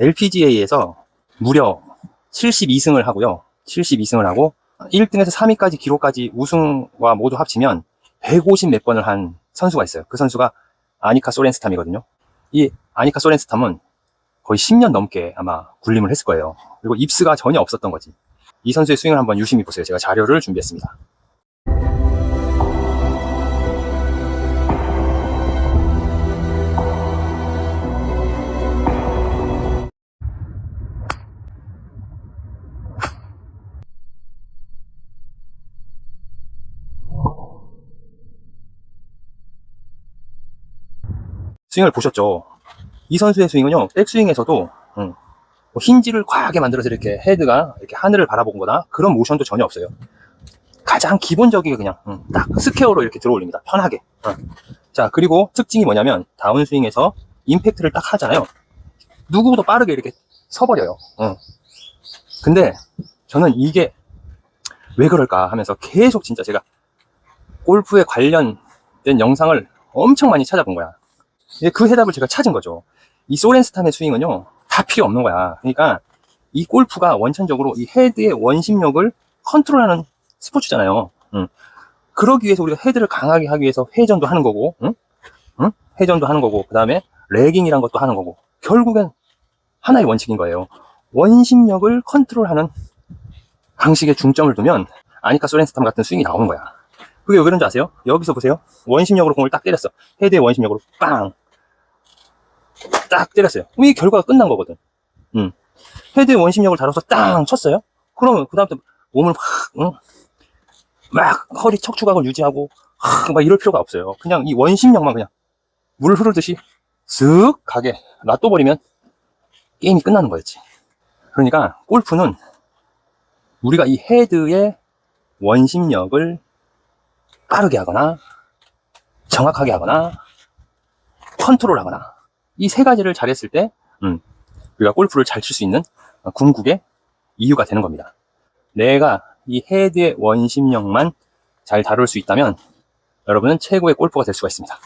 LPGA에서 무려 72승을 하고요. 72승을 하고 1등에서 3위까지 기록까지 우승과 모두 합치면 150 몇 번을 한 선수가 있어요. 그 선수가 아니카 소렌스탐이거든요. 이 아니카 소렌스탐은 거의 10년 넘게 아마 군림을 했을 거예요. 그리고 입스가 전혀 없었던 거지. 이 선수의 스윙을 한번 유심히 보세요. 제가 자료를 준비했습니다. 스윙을 보셨죠? 이 선수의 스윙은요, 백스윙에서도, 음, 뭐 힌지를 과하게 만들어서 이렇게 헤드가 이렇게 하늘을 바라본 거나 그런 모션도 전혀 없어요. 가장 기본적이게 그냥, 음, 딱 스퀘어로 이렇게 들어 올립니다. 편하게. 음. 자, 그리고 특징이 뭐냐면, 다운스윙에서 임팩트를 딱 하잖아요. 누구보다 빠르게 이렇게 서버려요. 음. 근데 저는 이게 왜 그럴까 하면서 계속 진짜 제가 골프에 관련된 영상을 엄청 많이 찾아본 거야. 예, 그 해답을 제가 찾은 거죠. 이 소렌스탄의 스윙은요, 다 필요 없는 거야. 그러니까 이 골프가 원천적으로 이 헤드의 원심력을 컨트롤하는 스포츠잖아요. 음. 그러기 위해서 우리가 헤드를 강하게 하기 위해서 회전도 하는 거고, 응? 응? 회전도 하는 거고, 그 다음에 레깅이란 것도 하는 거고, 결국엔 하나의 원칙인 거예요. 원심력을 컨트롤하는 방식에 중점을 두면 아니카 소렌스탐 같은 스윙이 나오는 거야. 그게 왜 그런지 아세요? 여기서 보세요. 원심력으로 공을 딱 때렸어. 헤드의 원심력으로 빵! 딱 때렸어요. 그럼 이 결과가 끝난 거거든. 음. 헤드의 원심력을 다뤄서 땅 쳤어요. 그러면 그다음부터 몸을 막, 응? 막 허리 척추각을 유지하고 막, 막 이럴 필요가 없어요. 그냥 이 원심력만 그냥 물 흐르듯이 쓱 가게 놔둬버리면 게임이 끝나는 거였지. 그러니까 골프는 우리가 이 헤드의 원심력을 빠르게 하거나 정확하게 하거나 컨트롤 하거나 이 세 가지를 잘했을 때 음, 우리가 골프를 잘 칠 수 있는 궁극의 이유가 되는 겁니다. 내가 이 헤드의 원심력만 잘 다룰 수 있다면 여러분은 최고의 골퍼가 될 수가 있습니다.